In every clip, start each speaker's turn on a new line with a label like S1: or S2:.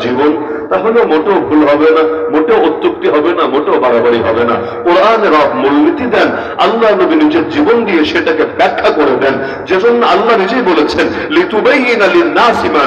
S1: জীবন, তাহলে মোটেও ভুল হবে না, মোটেও অত্যুক্তি হবে না, মোটেও বাড়াবাড়ি হবে না। কোরআন রব মূলনীতি দেন, আল্লাহ নবী নিজের জীবন দিয়ে সেটাকে ব্যাখ্যা করে দেন। যেজন্য আল্লাহ নিজেই বলেছেন লিতুবাইন লিন-নাসি মা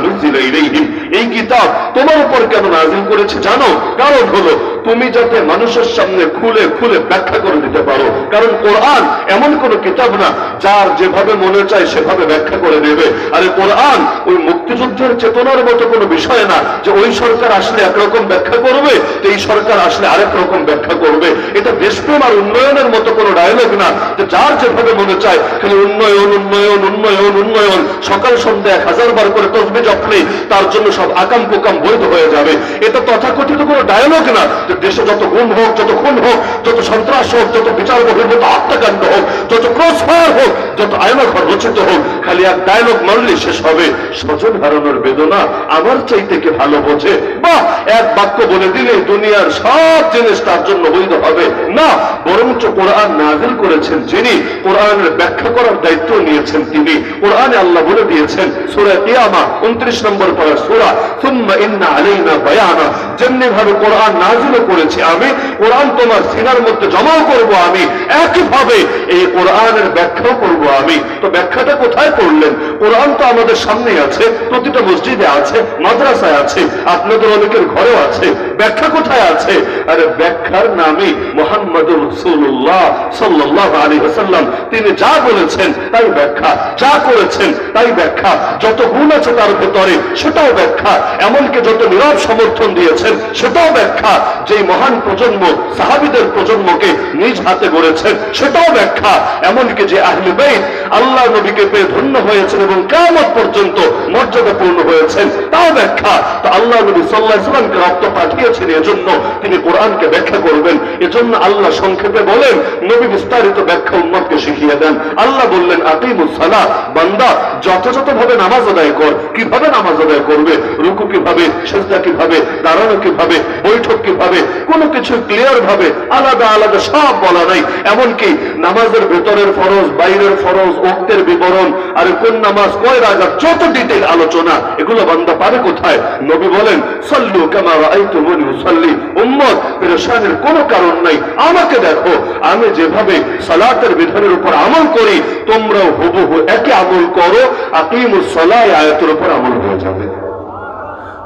S1: এই কিতাব তোমার উপর কেন নাজিল করেছে জানো? কারণ হলো তুমি যাতে মানুষের সামনে খুলে খুলে ব্যাখ্যা করে দিতে পারো। কারণ কোরআন এমন কোন কিতাব না, যার যেভাবে মনে চায় সেভাবে ব্যাখ্যা করে দেবে আরে কোরআন ওই মুক্তিযুদ্ধের চেতনার মতো কোনো বিষয় না, যে ওই সরকার আসলে একরকম ব্যাখ্যা করবে এই সরকার আসলে আরেক রকম ব্যাখ্যা করবে। এটা দেশপ্রেম আর উন্নয়নের মতো কোনো ডায়লগ না, যে যার যেভাবে মনে চায়, খালি উন্নয়ন উন্নয়ন উন্নয়ন উন্নয়ন, সকাল সন্ধ্যা এক হাজার বার করে তসবি জপলেই তার জন্য সব আকাম পোকাম বৈধ হয়ে যাবে। এটা তথাকথিত কোনো ডায়লগ না, যে দেশে যত গুম হোক, যত খুন হোক, যত সন্ত্রাস হোক, যত বিচার বহির্ভূত হত্যাকাণ্ড হোক, যত ক্রস ফায়ার হোক, যত আয়নাঘর রচিত হোক, খালি এক ডায়লগ মারলে শেষ হবে। স্বজন হারানোর বেদনা আমার চাইতে কে ভালো বোঝে? বা এক বাক্য বলে দিলে দুনিয়ার সব জিনিস তার জন্য বৈধ হবে। না, বরঞ্চ কোরআন নাজিল করেছেন যিনি, কোরআনের ব্যাখ্যা করার দায়িত্ব নিয়েছেন তিনি। কোরআনে আল্লাহ বলে দিয়েছেন, সূরা কিয়ামা 29 নম্বর পারা সূরা, সুম্মা ইন্না আলাইনা বায়ানা। যেমনি ভাবে কোরআন নাজিল করেছি আমি। কোরআন তোমার সিনার মধ্যে জমাও করব আমি। একইভাবে এই কোরআনের ব্যাখ্যাও করব আমি। তো ব্যাখ্যাটা কোথায় করলেন? কোরআন তো আমাদের সামনে আছে, প্রতিটা মসজিদে আছে, মাদ্রাসায় আছে, আপনাদের অনেকের ঘরেও আছে। ব্যাখ্যা কোথায় আছে? আরে ব্যাখ্যার নামে মোহাম্মদ রসুল্লাহ সাল্লাহ আলী হাসাল্লাম তিনি যা বলেছেন তাই ব্যাখ্যা। যা করেছেন তাই ব্যাখ্যা। যত গুণ আছে তার ভেতরে সেটাও ব্যাখ্যা। এমনকি যত নীরব সমর্থন দিয়েছেন সেটাও ব্যাখ্যা। যেই মহান প্রজন্ম, সাহাবিদের প্রজন্মকে নিজ হাতে গড়েছেন, সেটাও ব্যাখ্যা। এমনকি যে আহলে বেদ আল্লাহ নবীকে পেয়ে ধন্য হয়েছেন এবং কেমন পর্যন্ত মর্যাদাপূর্ণ হয়েছেন, তাও ব্যাখ্যা। তো আল্লাহ নবী সাল্লাহ সাল্লামকে রক্ত পাঠিয়েছেন, এজন্য তিনি কোরআনকে ব্যাখ্যা করবেন। এজন্য আল্লাহ সংক্ষেপে বলেন, নবী বিস্তারিত ব্যাখ্যা উম্মতকে শিখিয়ে দেন। আল্লাহ বললেন আকিমুসালা বান্দা, যথাযথভাবে নামাজ আদায় কর। কীভাবে নামাজ আদায় করবে? রুকু কীভাবে? সেজদা কীভাবে? দাঁড়ানো কীভাবে? বৈঠক কীভাবে? কোনো কিছু ক্লিয়ার ভাবে, আলাদা আলাদা সব বলা নাই। এমনকি নামাজের ভেতরের ফরজ, বাইরের ফরজ ওক্তের বিবরণ, আর কোন নামাজ, কয় রাজার যত ডিটেল আলোচনা, এগুলো বান্দা পারে কোথায়? নবী বলেন, সল্লু কামা রাআইতুমুনি উসাল্লি। উম্মত, পেরেশানের কোনো কারণ নাই। আমাকে দেখো, আমি যেভাবে সালাতের বিধানের উপর আমল করি, তোমরাও হুবহু একই আমল করো, আকিমুস সালাহ আয়াতের উপর আমল হয়ে যাবে।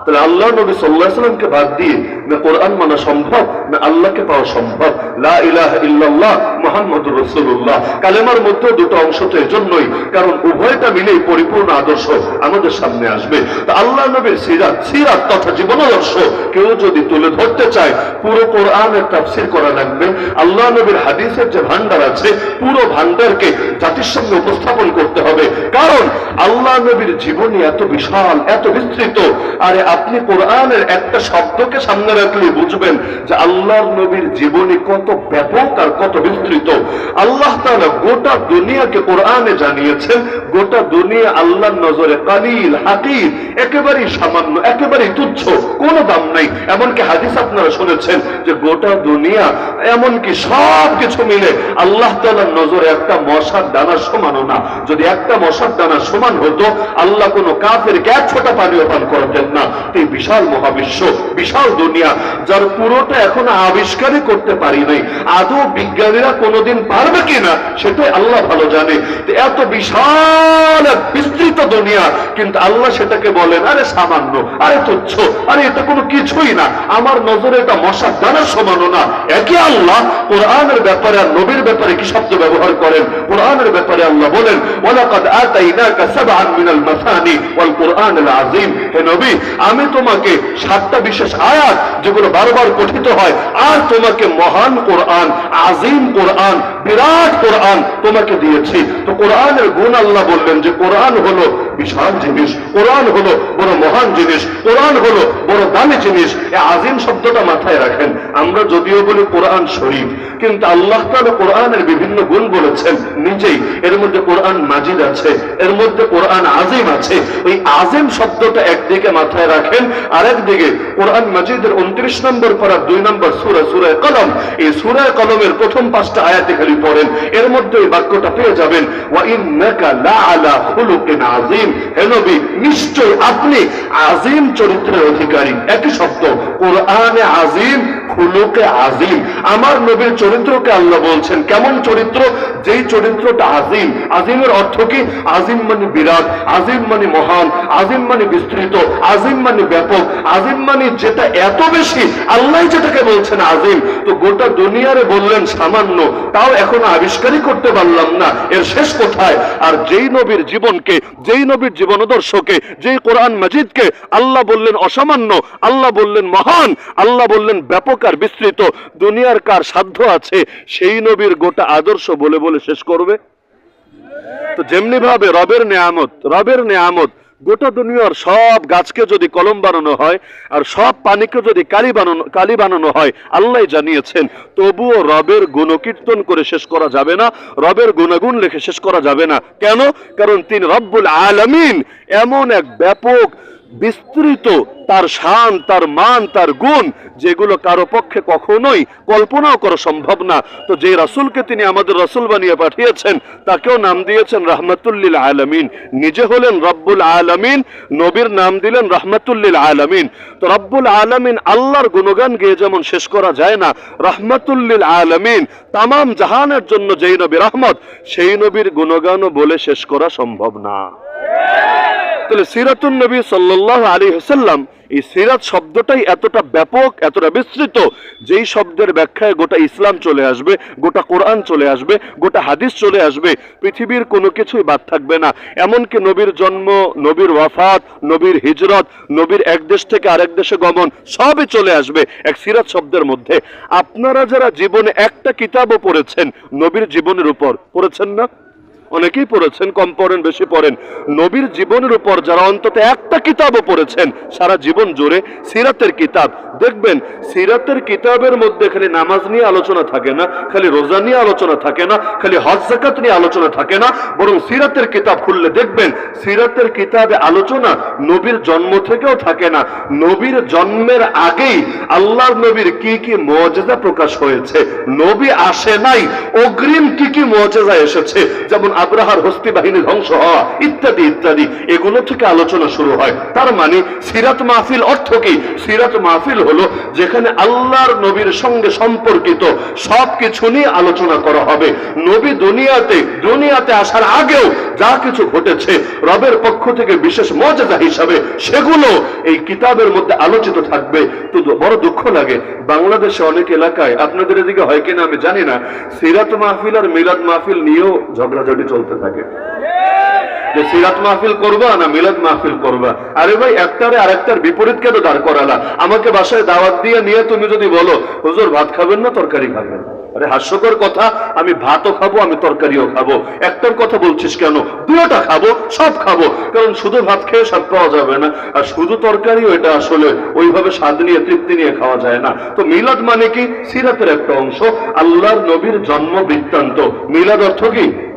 S1: তাহলে আল্লাহ নবী সাল্লাহ সাল্লামকে বাদ দিয়ে না কোরআন মানা সম্ভব, না আল্লাহকে পাওয়া সম্ভব। লা ইলাহা ইল্লাল্লাহ মুহাম্মাদুর রাসূলুল্লাহ। কালেমার মধ্যে দুটো অংশ তো এজন্যই, কারণ উভয়টা মিলেই পরিপূর্ণ আদর্শ আমাদের সামনে আসবে। তো আল্লাহ নবীর সিরাত সিরাত তথা জীবনাদর্শ কেউ যদি তুলে ধরতে চায়, পুরো কোরআনের তাফসীর করা লাগবে। আল্লাহ নবীর হাদিসের যে ভান্ডার আছে, পুরো ভান্ডারকে জাতির সামনে উপস্থাপন করতে হবে। কারণ আল্লাহ নবীর জীবনী এত বিশাল, এত বিস্তৃত, আরে আপনি কোরআনের একটা শব্দকে সামনে রাখলে বুঝবেন যে আল্লাহর নবীর জীবনী কত ব্যাপক আর কত বিস্তৃত। আল্লাহ তারা গোটা দুনিয়াকে কোরআনে জানিয়েছেন, গোটা দুনিয়া আল্লাহর নজরে কালিল হাকির একেবারেই সামান্য, একেবারেই তুচ্ছ, কোনো দাম নাই। এমনকি হাদিস আপনারা শুনেছেন যে গোটা দুনিয়া এমনকি সব কিছু মিলে আল্লাহ তাআলার নজরে একটা মশার দানার সমানও না। যদি একটা মশার দানা সমান হতো, আল্লাহ কোনো কাফের এক ছোটা পানীয় পান করতেন না। এই বিশাল মহাবিশ্ব, বিশাল দুনিয়া, যার পুরোটা এখন আবিষ্কারই করতে পারি নাই। আদৌ বিজ্ঞানীরা কোনোদিন পারবে কিনা, সেটাই আল্লাহ ভালো জানে। এত বিশাল বিস্তৃত দুনিয়া, কিন্তু আল্লাহ সেটাকে বলেন, আরে সামান্য, আরে তুচ্ছ, আরে এটা কোনো কিছুই না। আমার নজরে এটা মশার দানার সমানও না। একই আল্লাহ কোরআনের ব্যাপারে আর নবীর ব্যাপারে কি শব্দ ব্যবহার করেন? কোরআনের ব্যাপারে আল্লাহ বলেন, ওয়ালাকাদ আতাইনাকা সাবআন মিনাল মাসানি ওয়াল কোরআনুল আযীম। হে নবী, আমি তোমাকে সাতটা বিশেষ আয়াত যেগুলো বারবার পঠিত হয়, আর তোমাকে মহান কোরআন আজিম কোরআন বিরাট কোরআন তোমাকে দিয়েছি। তো কোরআনের গুণ আল্লাহ বললেন যে কোরআন হলো বিশাল জিনিস, কোরআন হলো বড় মহান জিনিস, কোরআন হলো বড় দামি জিনিস। এই আজিম শব্দটা মাথায় রাখেন। আমরা যদিও বলি কোরআন শরীফ, কিন্তু আল্লাহ তাআলা কোরআনের বিভিন্ন গুণ বলেছেন নিজেই। এর মধ্যে কোরআন মাজিদ আছে, এর মধ্যে কোরআন আজিম আছে। ওই আজিম শব্দটা একদিকে মাথায় রাখেন আরেকদিকে কোরআন মাজিদের উনত্রিশ নম্বর পারা দুই নম্বর সুরা সুরায় কলম। এই সুরায় কলমের প্রথম পাঁচটা আয়াতে খালি পড়েন, এর মধ্যে এই বাক্যটা পেয়ে যাবেন, ওয়া ইন্নাকা লাআলা খুলুকিন আযীম। হে নবী নিশ্চয় আপনি আজিম চরিত্রের অধিকারী। একই শব্দ, কোরআনে আজিম খুলুকে আজিম। আমার নবীর চরিত্রকে আল্লাহ বলছেন, কেমন চরিত্র? যেই চরিত্রটা আজিম। আজিমের অর্থ কি? আজিম মানে বিরাট, আজিম মানে মহান, আজিম মানে বিস্তৃত, আজিম মানে ব্যাপক, আজিম মানে যেটা এত বেশি, আল্লাহ যেটাকে বলছেন আজিম। তো গোটা দুনিয়ারে বললেন সামান্য, তাও এখনও আবিষ্কারই করতে পারলাম না। এর শেষ কোথায়? আর যেই নবীর জীবনকে, যেই নবীর জীবনদর্শকে, যেই কোরআন মাজিদকে আল্লাহ বললেন অসামান্য, আল্লাহ বললেন মহান, আল্লাহ বললেন ব্যাপক আর বিস্তৃত, দুনিয়ার কার সাধ্য আছে, সেই নবীর গোটা আদর্শ বলে বলে শেষ করবে? তো যেমনি ভাবে রবের নেয়ামত রবের নেয়ামত, গোটা দুনিয়ার সব গাছকে যদি কলম বানানো হয়, আর সব পানিকে যদি কালি বানানো কালি বানানো হয়, আল্লাহ জানিয়েছেন, তবুও রবের গুণকীর্তন করে শেষ করা যাবে না, রবের গুণাগুণ লেখে শেষ করা যাবে না। কেন? কারণ তিনি রব্বুল আলামিন এমন এক ব্যাপক বিস্তৃত, তার শান, তার মান, তার গুণ, যেগুলো কারও পক্ষে কখনোই কল্পনাও করা সম্ভব না। তো যে রাসূলকে তিনি আমাদের রাসূল বানিয়ে পাঠিয়েছেন, তাকেও নাম দিয়েছেন রাহমাতুল্লিল আলমিন। নিজে হলেন রব্বুল আলমিন, নবীর নাম দিলেন রাহমাতুল্লিল আলামিন। তো রব্বুল আলমিন আল্লাহর গুণগান গেয়ে যেমন শেষ করা যায় না, রাহমাতুল্লিল আলমিন তামাম জাহানের জন্য যেই নবী রহমত, সেই নবীর গুণগানও বলে শেষ করা সম্ভব না। তাহলে সিরাতুন নবী সাল্লাল্লাহু আলাইহি হাসাল্লাম এই সিরাত শব্দটাই এতটা ব্যাপক, এতটা বিস্তৃত, যেই শব্দের ব্যাখ্যায় গোটা ইসলাম চলে আসবে, গোটা কোরআন চলে আসবে, গোটা হাদিস চলে আসবে, পৃথিবীর কোনো কিছুই বাদ থাকবে না। এমনকি নবীর জন্ম, নবীর ওয়াফাত, নবীর হিজরত, নবীর এক দেশ থেকে আরেক দেশে গমন, সবই চলে আসবে এক সিরাত শব্দের মধ্যে। আপনারা যারা জীবনে একটা কিতাবও পড়েছেন, নবীর জীবনের উপর, পড়েছেন না? অনেকেই পড়েছেন, কম পড়েন, বেশি পড়েন। নবীর জীবনের উপর যারা অন্তত একটা কিতাবও পড়েছেন, সারা জীবন জুড়ে সিরাতের কিতাব। দেখবেন, সিরাতের কিতাবের মধ্যে খালি নামাজ নিয়ে আলোচনা থাকে না, খালি রোজা নিয়ে আলোচনা থাকে না, খালি হজ জাকাত নিয়ে আলোচনা থাকে না, বরং সিরাতের কিতাব খুললে দেখবেন, সিরাতের কিতাবে আলোচনা নবীর জন্ম থেকেও থাকে না। নবীর জন্মের আগেই আল্লাহ নবীর কি কি মজেজা প্রকাশ হয়েছে, নবী আসে নাই, অগ্রিম কি কি মজেজা এসেছে, যেমন আব্রাহার হস্তি বাহিনী ধ্বংস হওয়া, ইত্যাদি ইত্যাদি। এগুলো থেকে আলোচনা শুরু হয়। তার মানে সিরাত মাহফিল অর্থ কি? সিরাত মাহফিল হলো যেখানে আল্লাহর নবীর সঙ্গে সম্পর্কিত সব কিছু নিয়ে আলোচনা করা হবে। নবী দুনিয়াতে দুনিয়াতে আসার আগেও যা কিছু ঘটেছে, রবের পক্ষ থেকে বিশেষ মর্যাদা হিসাবে সেগুলো এই কিতাবের মধ্যে আলোচিত থাকবে। তো বড় দুঃখ লাগে। বাংলাদেশে অনেক এলাকায়, আপনাদের এদিকে হয় কিনা আমি জানি না, সিরাত মাহফিল আর মিলাদ মাহফিল নিয়েও ঝগড়াঝাটি চলতে থাকে। যে সিরাত মাহফিল করবা না মিলাদ মাহফিল করবা? আরে ভাই, একটারে আরেকটার বিপরীত কেন দাঁড় করালা? আমাকে বাসায় দাওয়াত দিয়ে নিয়ে তুমি যদি বলো, হুজুর, ভাত খাবেন না, তরকারি খাবেন? আরে হাস্যকর কথা, আমি ভাতও খাব, আমি তরকারিও খাব। একটার কথা বলছিস কেন? দুটা খাব, সব খাব। কারণ শুধু ভাত খেয়ে স্বাদ পাওয়া যাবে না। আর শুধু তরকারিও এটা আসলে, ওইভাবে স্বাদ নিয়ে, তৃপ্তি নিয়ে খাওয়া যায় না। তো মিলাদ মানে কি? সিরাতের একটা অংশ, আল্লাহর নবীর জন্ম বৃত্তান্ত। মিলাদ অর্থ কি?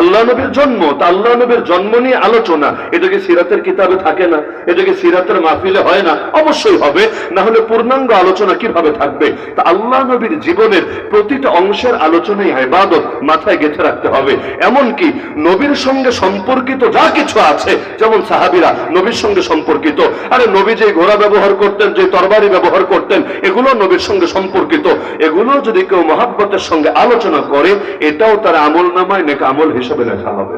S1: আল্লাহ নবীর জন্ম, তা আল্লাহ নবীর জন্ম নিয়ে আলোচনা। এটা কি সিরাতের কিতাবে থাকে না এটা কি সিরাতের মাহফিলে হয় না, অবশ্যই হবে। না হলে পূর্ণাঙ্গ আলোচনা কীভাবে থাকবে? তা আল্লাহ নবীর জীবনের প্রতিটা অংশের আলোচনাই ইবাদত, মাথায় গেঁথে রাখতে হবে। এমনকি নবীর সঙ্গে সম্পর্কিত যা কিছু আছে, যেমন সাহাবিরা নবীর সঙ্গে সম্পর্কিত, আরে নবী যে ঘোড়া ব্যবহার করতেন, যে তরবারি ব্যবহার করতেন, এগুলো নবীর সঙ্গে সম্পর্কিত। এগুলো যদি কেউ মহাব্বতের সঙ্গে আলোচনা করে, এটাও তার আমল নামায় নেক আমল হিসেবে লেখা হবে।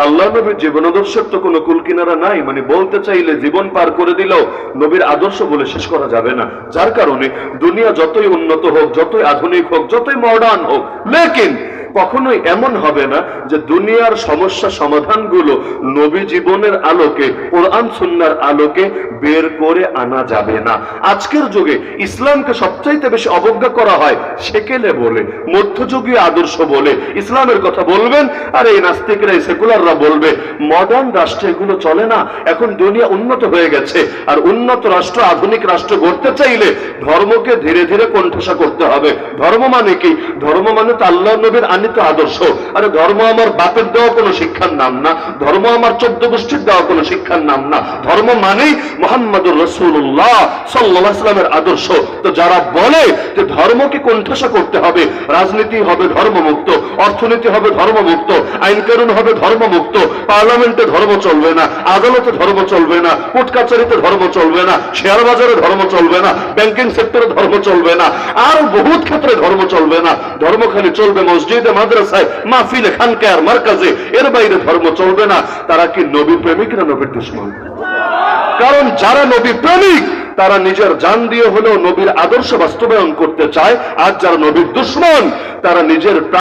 S1: আল্লাহ নবীর জীবন আদর্শের তো কোনো কুলকিনারা নাই মানে বলতে চাইলে জীবন পার করে দিলেও নবীর আদর্শ বলে শেষ করা যাবে না। যার কারণে দুনিয়া যতই উন্নত হোক, যতই আধুনিক হোক, যতই মডার্ন হোক, লেকিন কখনোই এমন হবে না যে দুনিয়ার সমস্যা সমাধানগুলো নবী জীবনের আলোকে, কোরআন সুন্নার আলোকে বের করে আনা যাবে না। আজকের যুগে ইসলামকে সবচাইতে বেশি অবজ্ঞা করা হয় সেকেলে বলে, মধ্যযুগীয় আদর্শ বলে। ইসলামের কথা বলবেন, আর এই নাস্তিকরা, এই সেকুলাররা বলবে মডার্ন রাষ্ট্রে এগুলো চলে না, এখন দুনিয়া উন্নত হয়ে গেছে। আর উন্নত রাষ্ট্র, আধুনিক রাষ্ট্র গড়তে চাইলে ধর্মকে ধীরে ধীরে কণ্ঠসা করতে হবে। ধর্ম মানে কি? ধর্ম মানে তো আল্লাহ নবীর মানি তো আদর্শ, আরে ধর্ম আমার বাপের দেওয়া কোনো শিক্ষার নাম না, ধর্ম আমার চোদ্দ গোষ্ঠীর দেওয়া কোনো শিক্ষার নাম না। ধর্ম মানেই মোহাম্মদুর রসুল্লাহ সাল্লামের আদর্শ। তো যারা বলে যে ধর্মকে কোণঠাসা করতে হবে, রাজনীতি হবে ধর্মমুক্ত, অর্থনীতি হবে ধর্মমুক্ত আইন কানুন হবে ধর্মমুক্ত, পার্লামেন্টে ধর্ম চলবে না, আদালতে ধর্ম চলবে না, কোর্ট কাছারিতে ধর্ম চলবে না, শেয়ার বাজারে ধর্ম চলবে না ব্যাংকিং সেক্টরে ধর্ম চলবে না আর বহুত ক্ষেত্রে ধর্ম চলবে না। ধর্ম খালি চলবে মসজিদে মাদ্রাসায় মাহফিলে খানকে আর মার্কাজে, এর বাইরে ধর্ম চলবে না। তারা কি নবী প্রেমিক না নবীর দুশ্মন? কারণ যারা নবী প্রেমিক, তারা নিজের যান দিয়ে হলেও নবীর আদর্শ বাস্তবায়ন করতে চায়। আর যারা নবীর দুশ্মন, তারা নিজের